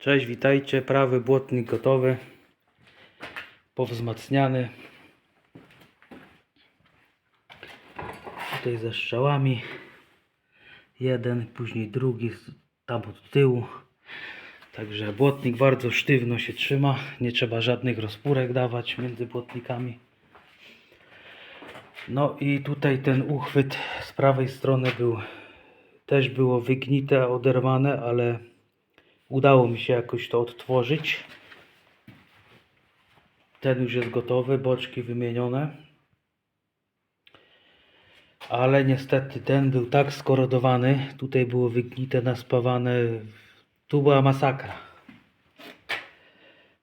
Cześć, witajcie. Prawy błotnik gotowy. Powzmacniany. Tutaj ze strzałami. Jeden, później drugi tam od tyłu. Także błotnik bardzo sztywno się trzyma. Nie trzeba żadnych rozpórek dawać między błotnikami. No i tutaj ten uchwyt z prawej strony był też było wygnite, oderwane, ale udało mi się jakoś to odtworzyć. Ten już jest gotowy, boczki wymienione. Ale niestety ten był tak skorodowany, tutaj było wygnite, naspawane, tu była masakra.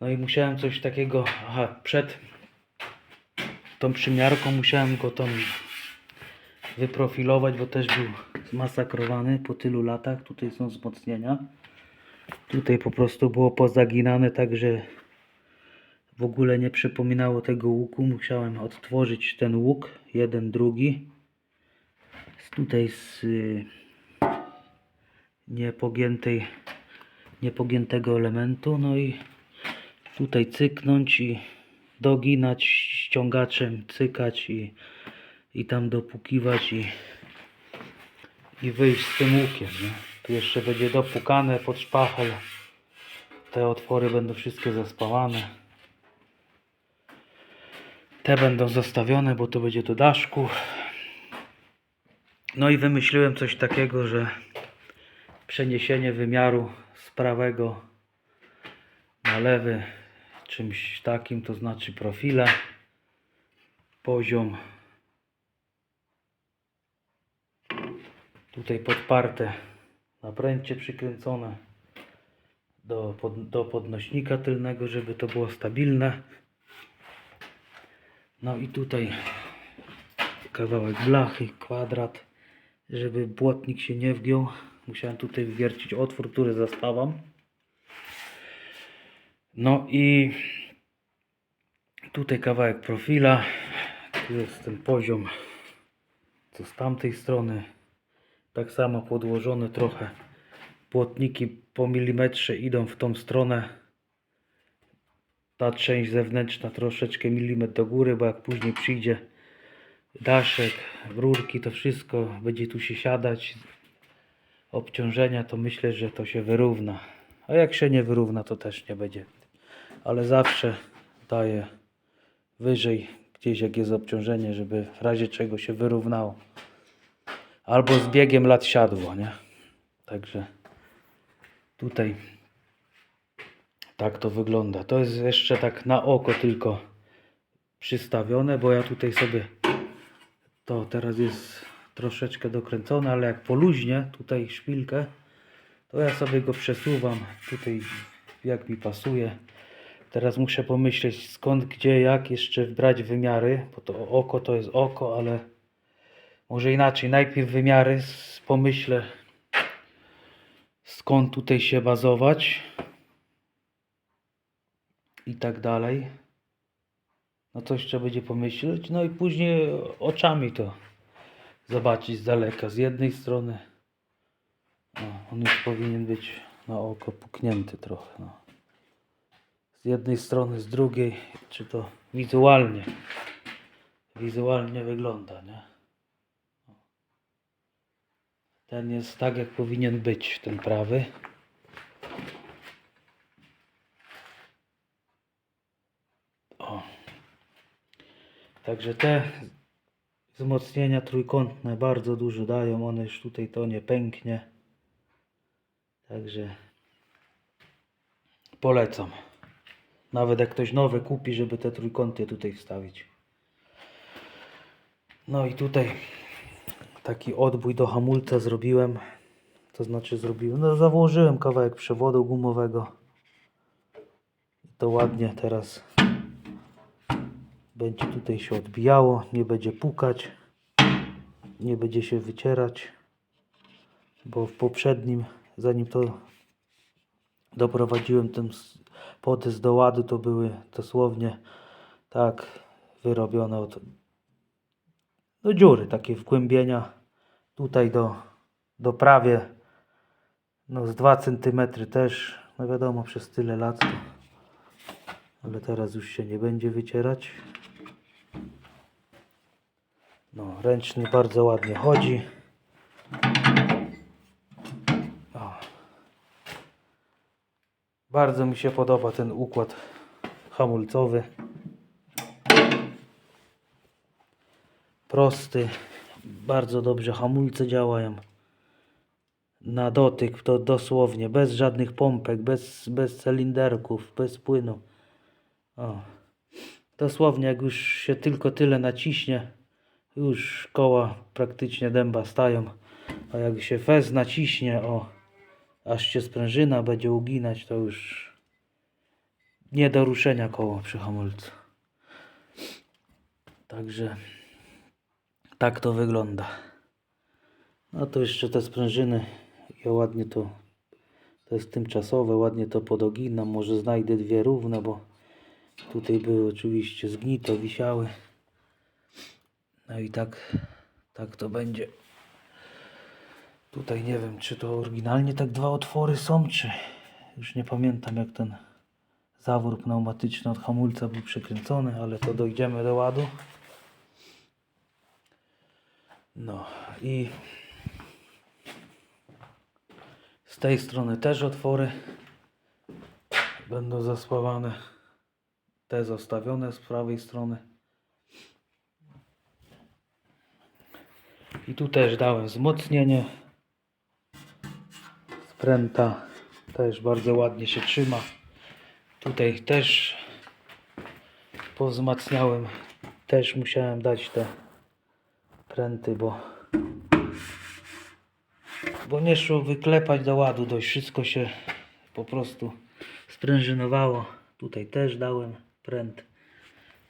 No i musiałem coś takiego, aha, przed tą przymiarką musiałem go tam wyprofilować, bo też był zmasakrowany po tylu latach. Tutaj są wzmocnienia. Tutaj po prostu było pozaginane, tak że w ogóle nie przypominało tego łuku. Musiałem odtworzyć ten łuk, jeden, drugi. Tutaj z y, niepogiętej, niepogiętego elementu. No i tutaj cyknąć i doginać ściągaczem, cykać i, i tam dopukiwać i, i wyjść z tym łukiem. Nie? Tu jeszcze będzie dopukane pod szpachel. Te otwory będą wszystkie zaspawane. Te będą zostawione, bo to będzie do daszku. No i wymyśliłem coś takiego, że przeniesienie wymiaru z prawego na lewy czymś takim, to znaczy profile, poziom, tutaj podparte napręcie przykręcone do, pod, do podnośnika tylnego, żeby to było stabilne. No i tutaj kawałek blachy, kwadrat, żeby błotnik się nie wgiął. Musiałem tutaj wywiercić otwór, który zastawam. No i tutaj kawałek profila. Tu jest ten poziom, co z tamtej strony. Tak samo podłożone trochę. Płotniki po milimetrze idą w tą stronę. Ta część zewnętrzna troszeczkę milimetr do góry, bo jak później przyjdzie daszek, rurki, to wszystko będzie tu się siadać. Obciążenia to myślę, że to się wyrówna. A jak się nie wyrówna, to też nie będzie. Ale zawsze daję wyżej gdzieś jak jest obciążenie, żeby w razie czego się wyrównało. Albo z biegiem lat siadło, nie? Także tutaj tak to wygląda. To jest jeszcze tak na oko tylko przystawione, bo ja tutaj sobie to teraz jest troszeczkę dokręcone, ale jak poluźnie tutaj szpilkę, to ja sobie go przesuwam tutaj jak mi pasuje. Teraz muszę pomyśleć skąd, gdzie, jak jeszcze wbrać wymiary, bo to oko to jest oko, ale może inaczej. Najpierw wymiary, pomyślę skąd tutaj się bazować i tak dalej. No coś trzeba będzie pomyśleć, no i później oczami to zobaczyć z daleka. Z jednej strony o, on już powinien być na oko puknięty trochę. No. Z jednej strony, z drugiej, czy to wizualnie, wizualnie wygląda, nie? Ten jest tak, jak powinien być, ten prawy. O. Także te wzmocnienia trójkątne bardzo dużo dają. One już tutaj to nie pęknie. Także polecam. Nawet jak ktoś nowy kupi, żeby te trójkąty tutaj wstawić. No i tutaj taki odbój do hamulca zrobiłem. To znaczy zrobiłem, no założyłem kawałek przewodu gumowego. I to ładnie teraz będzie tutaj się odbijało, nie będzie pukać, nie będzie się wycierać, bo w poprzednim, zanim to doprowadziłem ten podest do ładu, to były dosłownie tak wyrobione od do dziury, takie wgłębienia tutaj do, do prawie no z 2 cm też no wiadomo, przez tyle lat ale teraz już się nie będzie wycierać. No, ręczny bardzo ładnie chodzi. O. Bardzo mi się podoba ten układ hamulcowy. Prosty. Bardzo dobrze hamulce działają. Na dotyk to dosłownie, bez żadnych pompek, bez, bez cylinderków, bez płynu. O. Dosłownie jak już się tylko tyle naciśnie, już koła praktycznie dęba stają. A jak się fez naciśnie, o, aż się sprężyna będzie uginać, to już nie do ruszenia koło przy hamulcu. Także tak to wygląda. No to jeszcze te sprężyny, ja ładnie to, to jest tymczasowe, ładnie to podoginam, może znajdę dwie równe, bo tutaj były oczywiście zgnito, wisiały. No i tak, tak to będzie. Tutaj nie wiem, czy to oryginalnie tak dwa otwory są, czy już nie pamiętam jak ten zawór pneumatyczny od hamulca był przekręcony, ale to dojdziemy do ładu. No i z tej strony też otwory będą zasławane. Te zostawione z prawej strony. I tu też dałem wzmocnienie spręta. Też bardzo ładnie się trzyma. Tutaj też powzmacniałem. Też musiałem dać te pręty, bo bo nie szło wyklepać do ładu dość. Wszystko się po prostu sprężynowało. Tutaj też dałem pręt.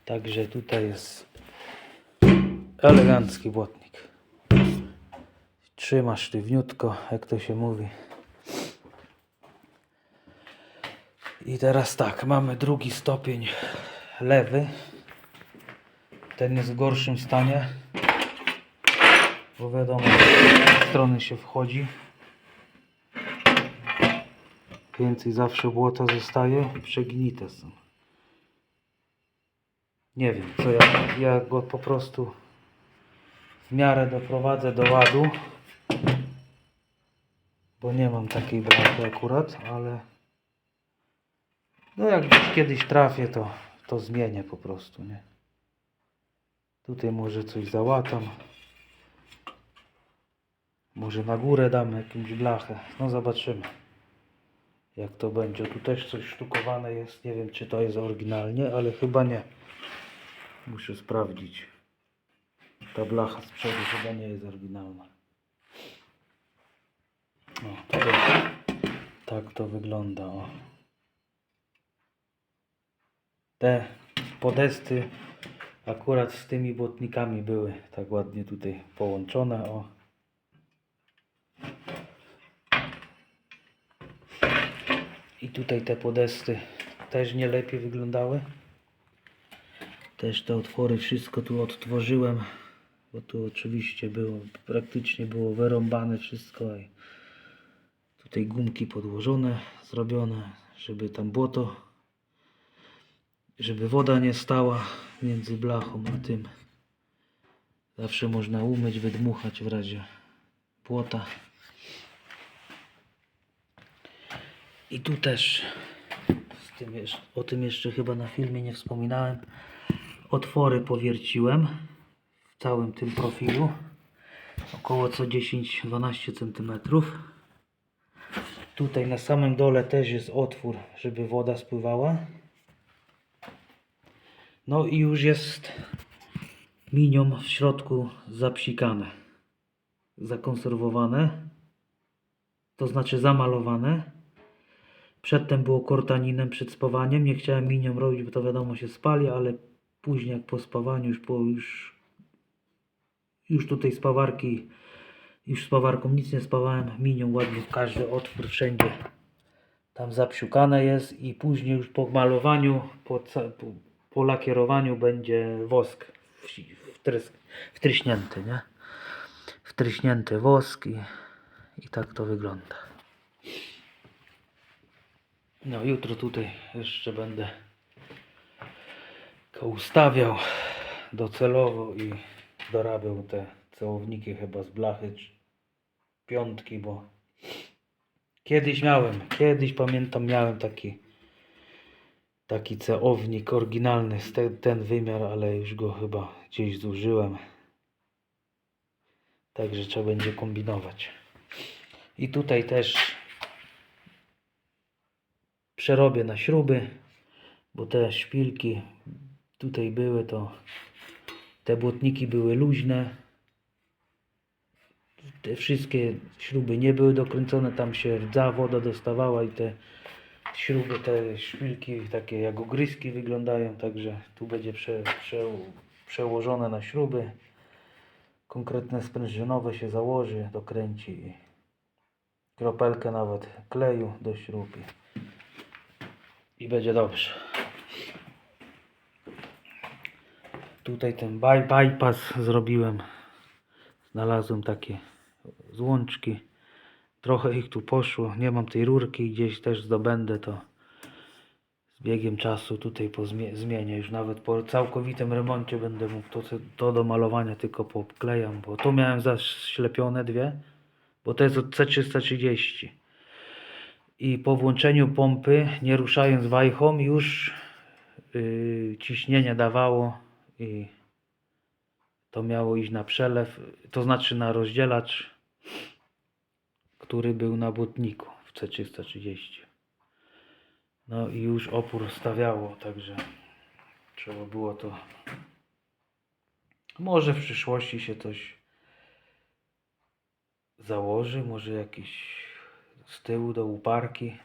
Także tutaj jest elegancki błotnik. Trzyma sztywniutko, jak to się mówi. I teraz tak, mamy drugi stopień lewy. Ten jest w gorszym stanie. Bo wiadomo, z strony się wchodzi. Więcej zawsze błota zostaje i przegnite są. Nie wiem, co ja, ja go po prostu w miarę doprowadzę do ładu. Bo nie mam takiej blachy akurat, ale no jak kiedyś trafię, to, to zmienię po prostu, nie? Tutaj może coś załatam. Może na górę dam jakąś blachę. No zobaczymy. Jak to będzie. Tu też coś sztukowane jest. Nie wiem czy to jest oryginalnie, ale chyba nie. Muszę sprawdzić. Ta blacha z przodu chyba nie jest oryginalna. O, tutaj tak to wygląda. O. Te podesty akurat z tymi błotnikami były tak ładnie tutaj połączone. O. I tutaj te podesty też nie lepiej wyglądały. Też te otwory wszystko tu odtworzyłem, bo tu oczywiście było, praktycznie było wyrąbane wszystko. I tutaj gumki podłożone, zrobione, żeby tam błoto, żeby woda nie stała między blachą a tym. Zawsze można umyć, wydmuchać w razie błota. I tu też, tym o tym jeszcze chyba na filmie nie wspominałem, otwory powierciłem w całym tym profilu, około co 10-12 cm. Tutaj na samym dole też jest otwór, żeby woda spływała. No i już jest minium w środku zapsikane, zakonserwowane, to znaczy zamalowane. Przedtem było kortaninem przed spawaniem. Nie chciałem minią robić, bo to wiadomo się spali, ale później jak po spawaniu już po już, już tutaj spawarki już spawarką nic nie spawałem. Minią ładnie w każdy otwór wszędzie tam zapsiukane jest i później już po malowaniu, po, po, po lakierowaniu będzie wosk wsi- wtrysk, wtryśnięty, nie? Wtryśnięty wosk i, i tak to wygląda. No jutro tutaj jeszcze będę ustawiał docelowo i dorabiał te cełowniki chyba z blachy piątki, bo kiedyś miałem, kiedyś pamiętam miałem taki taki ceownik oryginalny z te, ten wymiar, ale już go chyba gdzieś zużyłem. Także trzeba będzie kombinować. I tutaj też przerobię na śruby, bo te szpilki tutaj były, to te błotniki były luźne. Te wszystkie śruby nie były dokręcone, tam się rdza woda dostawała i te śruby, te szpilki takie jak ugryzki wyglądają, także tu będzie prze, prze, przełożone na śruby. Konkretne sprężynowe się założy, dokręci i kropelkę nawet kleju do śrub i, będzie dobrze. Tutaj ten by, bypass zrobiłem. Znalazłem takie złączki. Trochę ich tu poszło. Nie mam tej rurki, gdzieś też zdobędę to z biegiem czasu tutaj zmienię. Już nawet po całkowitym remoncie będę mógł to, to do malowania tylko poklejam, bo to miałem zaślepione dwie, bo to jest od C330. I po włączeniu pompy, nie ruszając wajchą, już yy, ciśnienie dawało i to miało iść na przelew, to znaczy na rozdzielacz, który był na błotniku w C330. No i już opór stawiało, także trzeba było to. Może w przyszłości się coś założy, może jakiś z tyłu do uparki.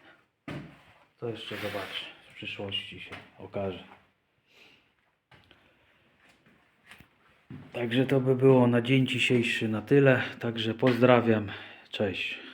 To jeszcze zobaczę. W przyszłości się okaże. Także to by było na dzień dzisiejszy na tyle. Także pozdrawiam. Cześć.